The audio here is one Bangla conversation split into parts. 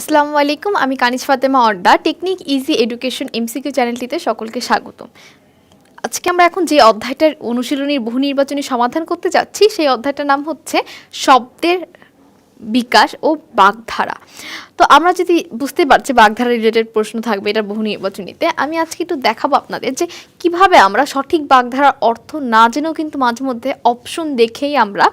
আসসালামু আলাইকুম, আমি Kaniz Fatema অর্ডা technique easy education M C Q চ্যানেলটিতে সকলকে স্বাগত আজকে আমরা এখন যে অধ্যায়টার অনুশীলনীর বহু নির্বাচনী সমাধান করতে যাচ্ছি, সেই অধ্যায়টার নাম হচ্ছে শব্দের বিকাশ ও বাগধারা। তো আমরা যদি বুঝতে পারছি বাগধারা রিলেটেড প্রশ্ন থাকবে, এটা বহু নির্বাচনীতে আমি আজকে একটু দেখাবো আপনাদের যে কীভাবে আমরা সঠিক বাগধারার অর্থ না জেনেও কিন্তু মাঝে মধ্যে অপশন দেখেই আমরা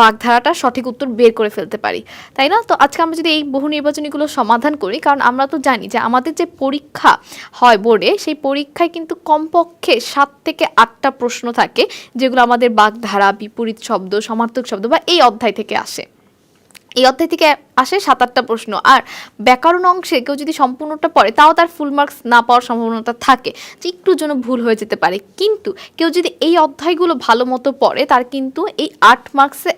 বাগধারাটা সঠিক উত্তর বের করে ফেলতে পারি। তাই না? তো আজকে আমরা যদি এই বহু নির্বাচনীগুলো সমাধান করি, কারণ আমরা তো জানি যে আমাদের যে পরীক্ষা হয় বোর্ডে সেই পরীক্ষায় কিন্তু কমপক্ষে সাত থেকে আটটা প্রশ্ন থাকে, যেগুলো আমাদের বাগধারা, বিপরীত শব্দ, সমার্থক শব্দ বা এই অধ্যায় থেকে আসে। এই অধ্যায় থেকে আসে সাত আটটা প্রশ্ন। আর ব্যাকরণ অংশে কেউ যদি সম্পূর্ণটা পড়ে, তাও তার ফুল মার্কস না পাওয়ার সম্ভাবনাটা থাকে। যে একটু জন্য ভুল হয়ে যেতে পারে। কিন্তু কেউ যদি এই অধ্যায়গুলো ভালো মতো পড়ে, তার কিন্তু এই আট মার্কসে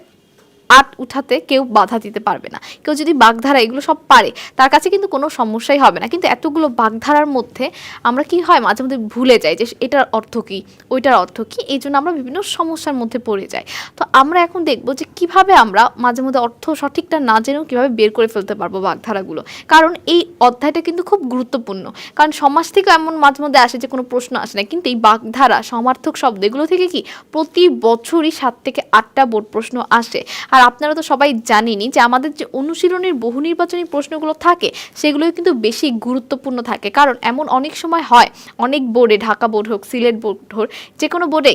আট উঠাতে কেউ বাধা দিতে পারবে না। কেউ যদি বাগধারা, এগুলো সব পারে, তার কাছে কিন্তু কোনো সমস্যাই হবে না। কিন্তু এতগুলো বাগধারার মধ্যে আমরা কি হয়, মাঝে মধ্যে ভুলে যাই যে এটার অর্থ কী, ওইটার অর্থ কী, এই জন্য আমরা বিভিন্ন সমস্যার মধ্যে পড়ে যাই। তো আমরা এখন দেখব যে কীভাবে আমরা মাঝে মধ্যে অর্থ সঠিকটা না জেনেও কীভাবে বের করে ফেলতে পারব বাগধারাগুলো। কারণ এই অধ্যায়টা কিন্তু খুব গুরুত্বপূর্ণ। কারণ সমাজ থেকে এমন মাঝে মধ্যে আসে যে কোনো প্রশ্ন আসে না। কিন্তু এই বাগধারা, সমার্থক শব্দ, এগুলো থেকে কি প্রতি বছরই সাত থেকে আটটা বোর্ড প্রশ্ন আসে। আর আপনারা তো সবাই জানেনই যে আমাদের যে অনুশীলনের বহু নির্বাচনী প্রশ্নগুলো থাকে সেগুলো কিন্তু বেশি গুরুত্বপূর্ণ থাকে। কারণ এমন অনেক সময় হয়, অনেক বোর্ডে, ঢাকা বোর্ড হোক, সিলেট বোর্ড হোক যে কোনো বোর্ডে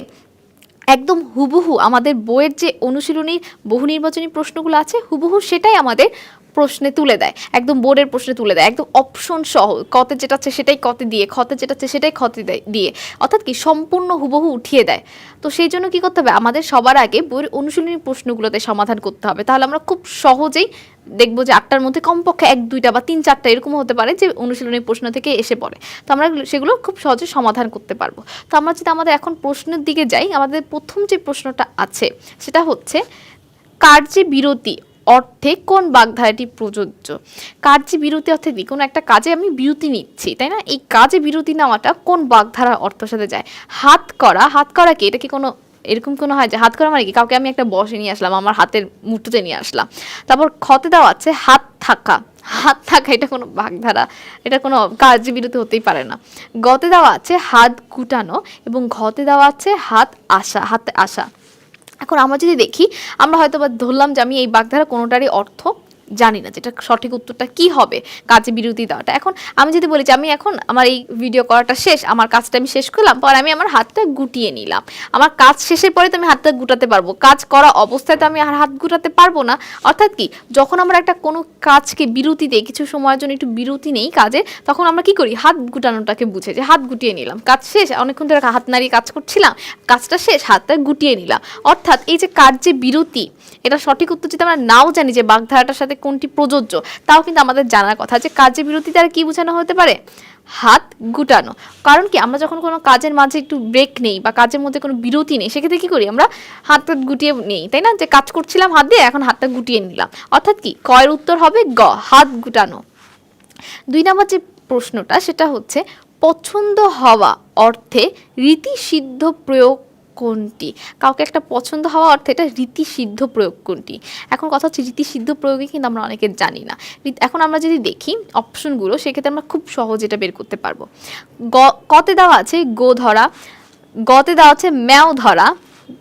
একদম হুবহু আমাদের বইয়ের যে অনুশীলনী, বহু নির্বাচনী প্রশ্নগুলো আছে, হুবহু সেটাই আমাদের প্রশ্নে তুলে দেয়, একদম বোর্ডের প্রশ্নে তুলে দেয়, একদম অপশন সহ, কতে যেটা আছে সেটাই কতে দিয়ে খতে যেটা আছে সেটাই দেয়, দিয়ে, অর্থাৎ কি সম্পূর্ণ হুবহু উঠিয়ে দেয়। তো সেই জন্য কি করতে হবে? আমাদের সবার আগে বইয়ের অনুশীলনী প্রশ্নগুলোতে সমাধান করতে হবে। তাহলে আমরা খুব সহজেই দেখব যে আটটার মধ্যে কমপক্ষে এক, দুইটা বা তিন, চারটা এরকম হতে পারে যে অনুশীলনী প্রশ্ন থেকে এসে পড়ে। তো আমরা সেগুলো খুব সহজে সমাধান করতে পারব। তো আমরা যদি আমাদের এখন প্রশ্নের দিকে যাই, আমাদের প্রথম যে প্রশ্নটা আছে, সেটা হচ্ছে কার্যে বিরতি অর্থে কোন বাগধারাটি প্রযোজ্য? কার্যে বিরতি অর্থে কি কোনো একটা কাজে আমি বিরতি নিচ্ছি, তাই না? এই কাজে বিরতি নেওয়াটা কোন বাগধারা অর্থের সাথে যায়? হাত করা হাত করা কি? এটা কি কোনো, এরকম কোনো হয় যে হাত করা মানে কি? কাউকে আমি একটা বসে নিয়ে আসলাম, আমার হাতের মুঠোতে নিয়ে আসলাম। তারপর ক্ষতে দেওয়া আছে হাত থাকা। হাত থাকা এটা কোনো বাগধারা, এটা কোনো কার্য বিরতি হতেই পারে না। গতে দেওয়া আছে হাত গুটানো এবং ঘতে দেওয়া আছে হাত আসা, হাতে আসা। এখন আমরা যদি দেখি আমরা হয়তো বা ধরলাম যে আমি এই বাগধারা কোনোটারই অর্থ জানি না যেটা সঠিক উত্তরটা কি হবে, কাজে বিরতি দেওয়াটা। এখন আমি যদি বলি যে আমি এখন আমার এই ভিডিও করাটা শেষ, আমার কাজটা আমি শেষ করলাম, পর আমি আমার হাতটা গুটিয়ে নিলাম। আমার কাজ শেষের পরে তো আমি হাতটা গুটাতে পারব, কাজ করা অবস্থায় তো আমি আর হাত গুটাতে পারব না। অর্থাৎ কি, যখন আমরা একটা কোনো কাজকে বিরতি দিই, কিছু সময়ের জন্য একটু বিরতি নেই কাজে, তখন আমরা কি করি, হাত গুটানোটাকে বুঝে যে হাত গুটিয়ে নিলাম। কাজ শেষ, অনেকক্ষণ ধরে হাত নাড়িয়ে কাজ করছিলাম, কাজটা শেষ, হাতটা গুটিয়ে নিলাম। অর্থাৎ এই যে কাজ যে বিরতি, এটা সঠিক উত্তর যদি আমরা নাও জানি যে বাগধারাটার সাথে কোনটি প্রযোজ্য, তাও কিন্তু আমাদের জানার কথা যে কাজে বিরতি দ্বারা কি বোঝানো হতে পারে? হাত গুটানো। কারণ কি, আমরা যখন কোনো কাজের মাঝে একটু ব্রেক নেই বা কাজের মধ্যে কোনো বিরতি নেই, সেক্ষেত্রে কি করি, আমরা হাতটা গুটিয়ে নেই, তাই না? যে কাজ করছিলাম হাত দিয়ে, এখন হাতটা গুটিয়ে নিলাম। অর্থাৎ কি কয়ের উত্তর হবে গ, হাত গুটানো। দুই নম্বর যে প্রশ্নটা, সেটা হচ্ছে, পছন্দ হওয়া অর্থে রীতিসিদ্ধ প্রয়োগ কোনটি? কাউকে একটা পছন্দ হওয়া অর্থে এটা রীতিসিদ্ধ প্রয়োগ কোনটি? এখন কথা হচ্ছে রীতিসিদ্ধ প্রয়োগে কিন্তু আমরা অনেকে জানি না। এখন আমরা যদি দেখি অপশনগুলো সেক্ষেত্রে আমরা খুব সহজ এটা বের করতে পারব। গ কতে দেওয়া আছে গো ধরা। গতে দেওয়া আছে ম্যাও ধরা।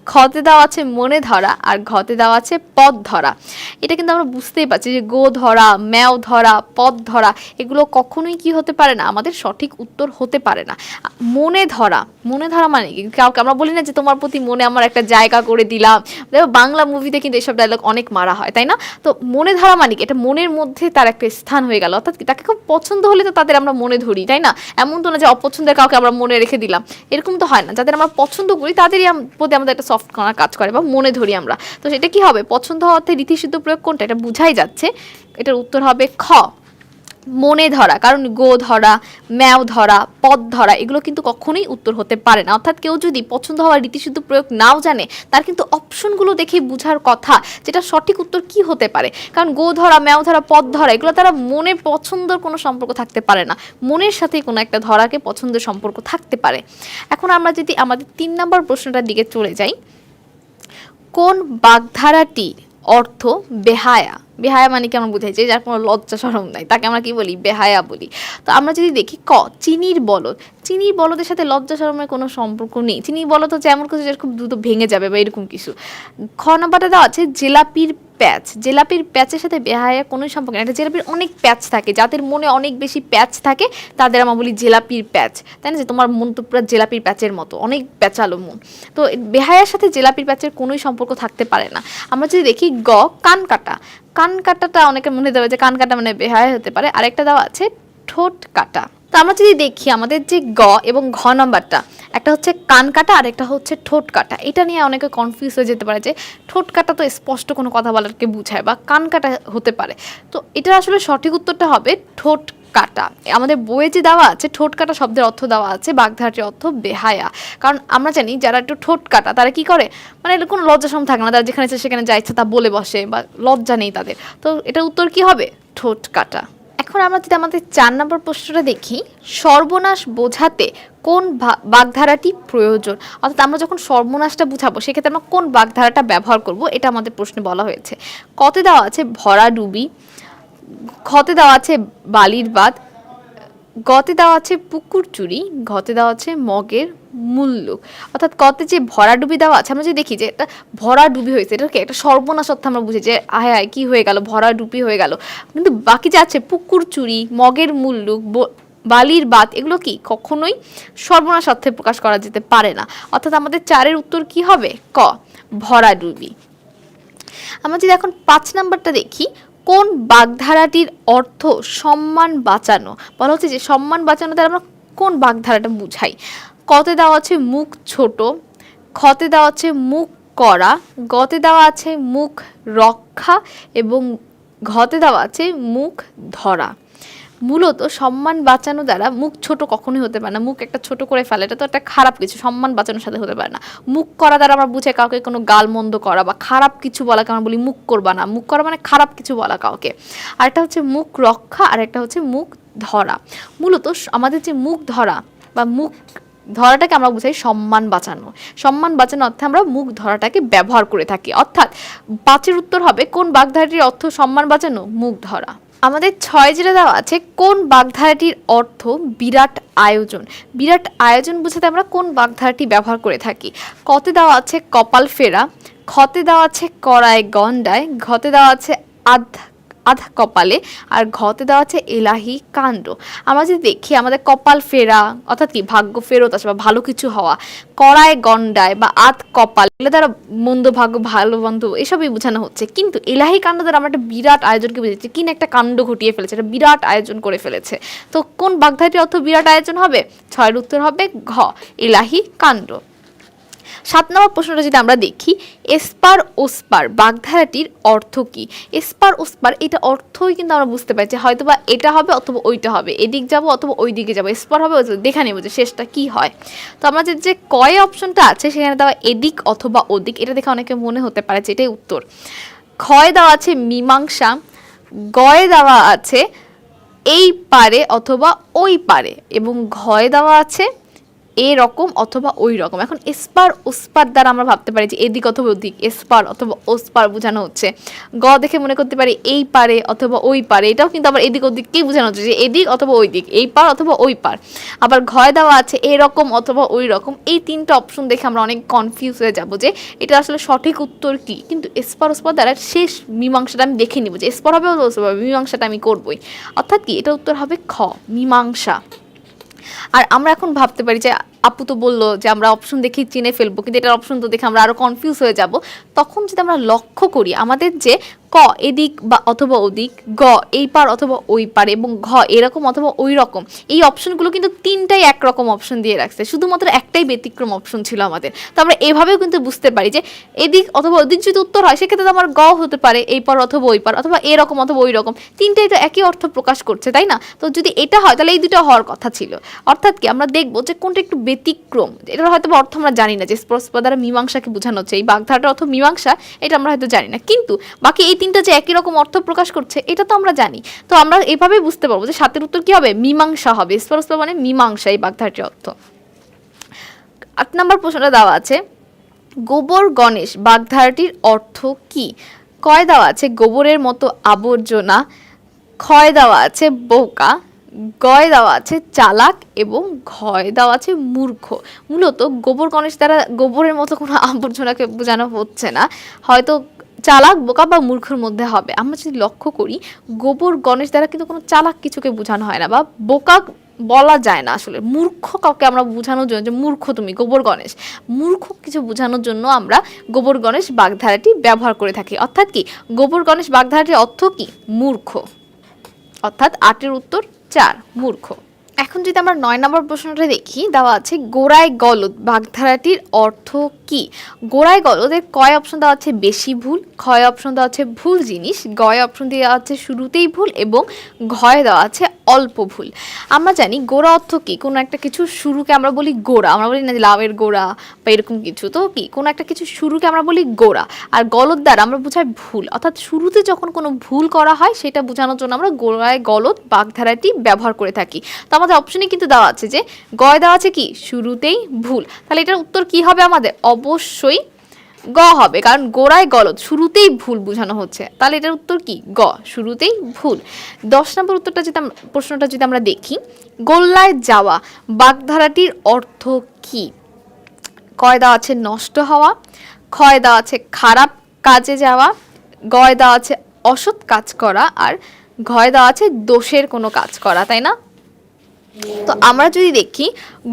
খতে দেওয়া আছে মনে ধরা আর ঘতে দেওয়া আছে পদ ধরা। এটা কিন্তু আমরা বুঝতেই পারছি যে গো ধরা, ম্যাও ধরা, পদ ধরা, এগুলো কখনোই কি হতে পারে না? আমাদের সঠিক উত্তর হতে পারে না। মনে ধরা মনে ধরা মানে কি? কাউকে আমরা বলি না যে তোমার প্রতি মনে আমার একটা জায়গা করে দিলাম। দেখো, বাংলা মুভিতে কিন্তু এসব ডায়লগ অনেক মারা হয়, তাই না? তো মনে ধরা মানে কি? এটা মনের মধ্যে তার একটা স্থান হয়ে গেল। অর্থাৎ তাকে খুব পছন্দ হলে তো তাদের আমরা মনে ধরি, তাই না? এমন তো না যে অপছন্দের কাউকে আমরা মনে রেখে দিলাম। এরকম তো হয় না। যাদের আমরা পছন্দ করি, তাদেরই প্রতি আমাদের একটা সফট করা কাজ করে বা মনে ধরি আমরা। তো সেটা কি হবে? পছন্দ হওয়ার অর্থে রীতিসিদ্ধ প্রয়োগ কোনটা? এটা বুঝাই যাচ্ছে। এটার উত্তর হবে খ। মনে ধরা, কারণ গো ধরা, ম্যাও ধরা, পদ ধরা, এগুলো কিন্তু কখনোই উত্তর হতে পারে না। অর্থাৎ কেউ যদি পছন্দ হওয়ার রীতিসিদ্ধ প্রয়োগ নাও জানে, তার কিন্তু অপশনগুলো দেখে বুঝার কথা, যেটা সঠিক উত্তর কি হতে পারে? কারণ গো ধরা, ম্যাও ধরা, পদ ধরা, এগুলো তারা মনে পছন্দের কোনো সম্পর্ক থাকতে পারে না। মনের সাথে কোনো একটা ধরাকে পছন্দের সম্পর্ক থাকতে পারে। এখন আমরা যদি আমাদের তিন নম্বর প্রশ্নটার দিকে চলে যাই। কোন বাগধারাটির অর্থ বেহায়া? বেহায়া মানে কি আমরা বুঝাইছি যার কোনো লজ্জা সরম নাই, তাকে আমরা কি বলি? বেহায়া বলি। তো আমরা যদি দেখি ক, চিনির বলদ। চিনির বলদের সাথে লজ্জা সরমের কোনো সম্পর্ক নেই। চিনির বলদ হচ্ছে এমন কিছু যে খুব দ্রুত ভেঙে যাবে বা এরকম কিছু। খ নম্বরটা দেওয়া আছে, জেলাপির প্যাচ, জেলাপির প্যাচের সাথে বেহায়া কোনো সম্পর্ক একটা জেলাপির অনেক প্যাচ থাকে, যাদের মনে অনেক বেশি প্যাচ থাকে, তাদের আমরা বলি জেলাপির প্যাচ। তাই না যে তোমার মন তো পুরো জেলাপির প্যাচের মতো, অনেক প্যাচালো মন। তো বেহায়ার সাথে জেলাপির প্যাচের কোনোই সম্পর্ক থাকতে পারে না। আমরা যদি দেখি গ, কান কাটা। কান কাটাটা অনেকের মনে দেবে যে কান কাটা মানে বেহায়া হতে পারে। আরেকটা দেওয়া আছে ঠোঁট কাটা। তো আমরা যদি দেখি আমাদের যে গ এবং ঘ নাম্বারটা, একটা হচ্ছে কান কাটা আর একটা হচ্ছে ঠোঁট কাটা। এটা নিয়ে অনেকে কনফিউজ হয়ে যেতে পারে যে ঠোঁট কাটা তো স্পষ্ট কোনো কথা বলারকে বুঝায় বা কান কাটা হতে পারে। তো এটা আসলে সঠিক উত্তরটা হবে ঠোঁট কাটা। আমাদের বইয়ে যে দেওয়া আছে, ঠোঁট কাটা শব্দের অর্থ দেওয়া আছে, বাগধারাটির অর্থ বেহায়া। কারণ আমরা জানি যারা একটু ঠোঁট কাটা, তারা কি করে? মানে কোনো লজ্জা সম থাকে না, তারা যেখানে সেখানে যা ইচ্ছা তা বলে বসে বা লজ্জা নেই তাদের। তো এটার উত্তর কি হবে? ঠোঁট কাটা। এখন আমরা যদি আমাদের চার নম্বর প্রশ্নটা দেখি, সর্বনাশ বোঝাতে কোন বাগধারাটি প্রয়োজন? অর্থাৎ আমরা যখন সর্বনাশটা বুঝাবো, সেক্ষেত্রে আমরা কোন বাগধারাটা ব্যবহার করব, এটা আমাদের প্রশ্নে বলা হয়েছে। কতে দেওয়া আছে ভরা ডুবি খতে দেওয়া আছে বালির বাদ গতে দেওয়া আছে পুকুর চুরি, ঘতে দেওয়া আছে মগের মূল্য অর্থাৎ কতে যে ভরা ডুবি দেওয়া আছে, আমরা যে দেখি যে এটা ভরা ডুবি হয়েছে, এটা কি? একটা সর্বনাশ অর্থ আমরা বুঝি যে, আয় আয়, কী হয়ে গেল? ভরা ডুবি হয়ে গেল। কিন্তু বাকি যে আছে, পুকুর চুরি, মগের মূল্য বালির বাত এগুলো কি কখনোই সর্বনাশ অর্থে প্রকাশ করা যেতে পারে না। অর্থাৎ আমাদের চারের উত্তর কি হবে? ক, ভরা ডুবি। আমরা যদি এখন পাঁচ নাম্বারটা দেখি, কোন বাগধারাটির অর্থ সম্মান বাঁচানো? বলা হচ্ছে যে সম্মান বাঁচানো দ্বারা আমরা কোন বাগধারাটা বুঝাই? কতে দেওয়া আছে মুখ ছোট, খতে দেওয়া আছে মুখ করা, গতে দেওয়া আছে মুখ রক্ষা এবং ঘতে দেওয়া আছে মুখ ধরা। মূলত সম্মান বাঁচানো দ্বারা মুখ ছোট কখনোই হতে পারে না। মুখ একটা ছোট করে ফেলে, এটা তো একটা খারাপ কিছু, সম্মান বাঁচানোর সাথে হতে পারে না। মুখ করা দ্বারা আমরা বুঝে কাউকে কোনো গালমন্দ করা বা খারাপ কিছু বলাকে আমরা বলি মুখ করবা না। মুখ করা মানে খারাপ কিছু বলা কাউকে। আর একটা হচ্ছে মুখ রক্ষা আর একটা হচ্ছে মুখ ধরা। মূলত আমাদের যে মুখ ধরা বা মুখ ধরাটাকে আমরা বুঝাই সম্মান বাঁচানো। সম্মান বাঁচানো অর্থে আমরা মুখ ধরাটাকে ব্যবহার করে থাকি। অর্থাৎ পাঁচের উত্তর হবে, কোন বাগধারাটির অর্থ সম্মান বাঁচানো? মুখ ধরা। আমাদের ছয় যেটা দেওয়া আছে, কোন বাগধারাটির অর্থ বিরাট আয়োজন? বিরাট আয়োজন বুঝাতে আমরা কোন বাগধারাটি ব্যবহার করে থাকি? কতে দেওয়া আছে কপাল ফেরা, খতে দেওয়া আছে কড়ায় গন্ডায়, ঘতে দেওয়া আছে আধ আধা কপালে আর ঘতে দেওয়া আছে এলাহি কাণ্ড। আমরা যদি দেখি আমাদের কপাল ফেরা, অর্থাৎ কি ভাগ্য ফেরত আসে বা ভালো কিছু হওয়া, কড়ায় গন্ডায় বা আধ কপাল, এগুলো দ্বারা মন্দ ভাগ্য, ভালো বন্ধ এসবই বোঝানো হচ্ছে। কিন্তু এলাহি কাণ্ড দ্বারা আমরা একটা বিরাট আয়োজনকে বুঝেছি কিনা একটা কাণ্ড ঘটিয়ে ফেলেছে, একটা বিরাট আয়োজন করে ফেলেছে। তো কোন বাগধাটির অর্থ বিরাট আয়োজন হবে? ছয়ের উত্তর হবে ঘ, এলাহি কাণ্ড। সাত নম্বর প্রশ্নটা যদি আমরা দেখি, এসপার ওসপার বাগধারাটির অর্থ কি? এসপার ওসপার এটা অর্থই কিন্তু আমরা বুঝতে পারছি হয়তো বা এটা হবে অথবা ওইটা হবে। এদিক যাব অথবা ওই দিকে যাব। এসপার হবে দেখে নেব যে শেষটা কি হয়। তো আমাদের যে কয় অপশনটা আছে সেখানে দেওয়া এদিক অথবা ওদিক, এটা দেখে অনেকে মনে হতে পারে যে এটাই উত্তর। ক্ষয় দেওয়া আছে মীমাংসা, গয়ে দেওয়া আছে এই পারে অথবা ওই পারে এবং ঘয় দেওয়া আছে এ রকম অথবা ওই রকম। এখন এসপার, ওসপার দ্বারা আমরা ভাবতে পারি যে এদিক অথবা ওদিক, এসপার অথবা ওসপার বোঝানো হচ্ছে। গ দেখে মনে করতে পারি এই পারে অথবা ওই পারে, এটাও কিন্তু আবার এদিক ওদিককেই বোঝানো হচ্ছে যে এদিক অথবা ওই দিক এই পার অথবা ওই পার। আবার ঘয় দেওয়া আছে এরকম অথবা ওই রকম। এই তিনটা অপশন দেখে আমরা অনেক কনফিউজ হয়ে যাব যে এটা আসলে সঠিক উত্তর কি? কিন্তু এসপার, ওসপার দ্বারা শেষ মীমাংসাটা আমি দেখে নিব যে এসপার হবে অথবা ওসপার মীমাংসাটা আমি করবই। অর্থাৎ কি? এটা উত্তর হবে খ, মীমাংসা। আর আমরা এখন ভাবতে পারি যে আপু তো বলল যে আমরা অপশন দেখেই চিনে ফেলব, কিন্তু এটার অপশন তো দেখে আমরা আরও কনফিউজ হয়ে যাব। তখন যদি আমরা লক্ষ্য করি, আমাদের যে ক এদিক বা অথবা ওদিক, গ এই পার অথবা ওই পার এবং ঘ এরকম অথবা ওই রকম, এই অপশনগুলো কিন্তু তিনটাই একরকম অপশন দিয়ে রাখছে। শুধুমাত্র একটাই ব্যতিক্রম অপশন ছিল আমাদের। তো আমরা এভাবেও কিন্তু বুঝতে পারি যে এদিক অথবা ওদিক যদি উত্তর হয়, সেক্ষেত্রে তো আমার গ হতে পারে, এই পার অথবা ওই পার অথবা এরকম অথবা ওই রকম। তিনটাই তো একই অর্থ প্রকাশ করছে, তাই না? তো যদি এটা হয়, তাহলে এই দুটো হওয়ার কথা ছিল। অর্থাৎ কি, আমরা দেখব যে কোনটা একটু ব্যতিক্রম। এটার হয়তো অর্থ আমরা জানি না যে স্পর্শ দ্বারা মীমাংসাকে বোঝানো হচ্ছে, এই বাগধারাটার অর্থ মীমাংসা, এটা আমরা হয়তো জানি না। কিন্তু বাকি এই তিনটা যে একই রকম অর্থ প্রকাশ করছে, এটা তো আমরা জানি। তো আমরা এভাবে বুঝতে পারব যে সাতের উত্তর কি হবে? মীমাংসা হবে। স্পর্শ মানে মীমাংসা, এই বাগধারাটির অর্থ। আট নম্বর প্রশ্নটা দেওয়া আছে, গোবর গণেশ, বাগধারাটির অর্থ কি? কয় দেওয়া আছে? গোবরের মতো আবর্জনা। ক্ষয় দেওয়া আছে, বোকা। গয় দেওয়া আছে চালাক এবং ঘয় দেওয়া আছে মূর্খ। মূলত গোবর গণেশ দ্বারা গোবরের মতো কোনো আবর্জনাকে বোঝানো হচ্ছে না। হয়তো চালাক বোকা বা মূর্খর মধ্যে হবে। আমরা যদি লক্ষ্য করি, গোবর গণেশ দ্বারা কিন্তু কোনো চালাক কিছুকে বোঝানো হয় না বা বোকা বলা যায় না আসলে। মূর্খ কাউকে আমরা বোঝানোর জন্য যে মূর্খ তুমি, গোবর গণেশ। মূর্খ কিছু বোঝানোর জন্য আমরা গোবর গণেশ বাগধারাটি ব্যবহার করে থাকি। অর্থাৎ কি? গোবর গণেশ বাগধারাটির অর্থ কি? মূর্খ। অর্থাৎ আটের উত্তর চার মূর্খ। এখন যদি আমরা নয় নম্বর প্রশ্নটা দেখি, দেওয়া আছে গোড়ায় গলদ, বাগধারাটির অর্থ কি? গোড়ায় গলদের কয় অপশন দেওয়া আছে? বেশি ভুল। ক্ষয় অপশন দেওয়া আছে ভুল জিনিস। গয় অপশন দেওয়া আছে শুরুতেই ভুল এবং ঘয় দেওয়া আছে অল্প ভুল। আমরা জানি গোড়া অর্থ কি? কোনো একটা কিছু শুরুকে আমরা বলি গোড়া। আমরা বলি না লাভের গোড়া বা এরকম কিছু। তো কি? কোনো একটা কিছু শুরুকে আমরা বলি গোড়া। আর গলদ দ্বারা আমরা বোঝাই ভুল। অর্থাৎ শুরুতে যখন কোনো ভুল করা হয়, সেটা বোঝানোর জন্য আমরা গোড়ায় গলদ, বাগধারাটি ব্যবহার করে থাকি। তো আমাদের অপশনে কিন্তু দেওয়া আছে যে, গয় দেওয়া আছে কি? শুরুতেই ভুল। তাহলে এটার উত্তর কি হবে আমাদের? অবশ্যই গ হবে, কারণ গোড়ায় গলদ, শুরুতেই ভুল বোঝানো হচ্ছে। তাহলে এটার উত্তর কি? গ, শুরুতেই ভুল। দশ নম্বর উত্তরটা যদি প্রশ্নটা যদি আমরা দেখি, গোল্লায় যাওয়া বাগধারাটির অর্থ কি? কয় দেওয়া আছে নষ্ট হওয়া, ক্ষয় দেওয়া আছে খারাপ কাজে যাওয়া, গয় দেওয়া আছে অসৎ কাজ করা, আর ঘয় দেওয়া আছে দোষের কোনো কাজ করা, তাই না? তো আমরা যদি দেখি,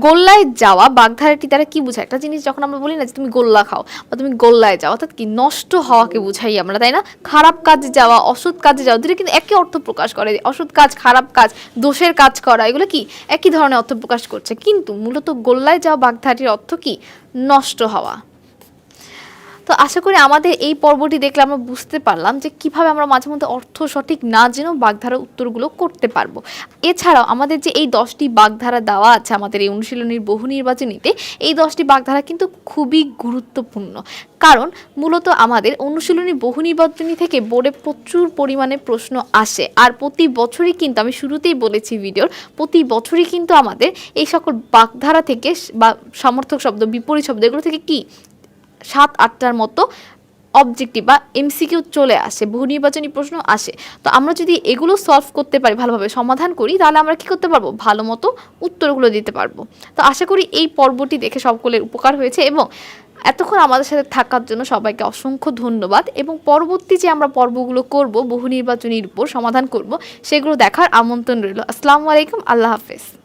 গোল্লায় যাওয়া বাগধারাটি দ্বারা কি বোঝায়? একটা জিনিস যখন আমরা বলি না যে তুমি গোল্লা খাও বা তুমি গোল্লায় যাও, অর্থাৎ কি নষ্ট হওয়াকে বুঝাই আমরা, তাই না? খারাপ কাজে যাওয়া, অসৎ কাজে যাওয়া, দুটো কিন্তু একই অর্থ প্রকাশ করে। অসৎ কাজ, খারাপ কাজ, দোষের কাজ করা, এগুলো কি? একই ধরনের অর্থ প্রকাশ করছে। কিন্তু মূলত গোল্লায় যাওয়া বাগধারাটির অর্থ কি? নষ্ট হওয়া। তো আশা করি আমাদের এই পর্বটি দেখলে আমরা বুঝতে পারলাম যে কীভাবে আমরা মাঝে মধ্যে অর্থ সঠিক না জেনেও বাগধারা উত্তরগুলো করতে পারব। এছাড়াও আমাদের যে এই দশটি বাগধারা দেওয়া আছে আমাদের এই অনুশীলনীর বহু নির্বাচনীতে, এই দশটি বাগধারা কিন্তু খুবই গুরুত্বপূর্ণ। কারণ মূলত আমাদের অনুশীলনী বহু নির্বাচনী থেকে বোর্ডে প্রচুর পরিমাণে প্রশ্ন আসে। আর প্রতি বছরই কিন্তু আমি শুরুতেই বলেছি ভিডিওর, প্রতি বছরই কিন্তু আমাদের এই সকল বাগধারা থেকে বা সমর্থক শব্দ, বিপরীত শব্দ এগুলো থেকে কি? সাত, আটটার মতো অবজেক্টিভ বা এমসিকিউ চলে আসে, বহু নির্বাচনী প্রশ্ন আসে। তো আমরা যদি এগুলো সলভ করতে পারি, ভালোভাবে সমাধান করি, তাহলে আমরা কি করতে পারব? ভালো মতো উত্তরগুলো দিতে পারব। তো আশা করি এই পর্বটি দেখে সকলের উপকার হয়েছে এবং এতক্ষণ আমাদের সাথে থাকার জন্য সবাইকে অসংখ্য ধন্যবাদ এবং পরবর্তী যে আমরা পর্বগুলো করব, বহু নির্বাচনীর উপর সমাধান করব, সেগুলো দেখার আমন্ত্রণ রইল। আসসালামু আলাইকুম, আল্লাহ হাফেজ।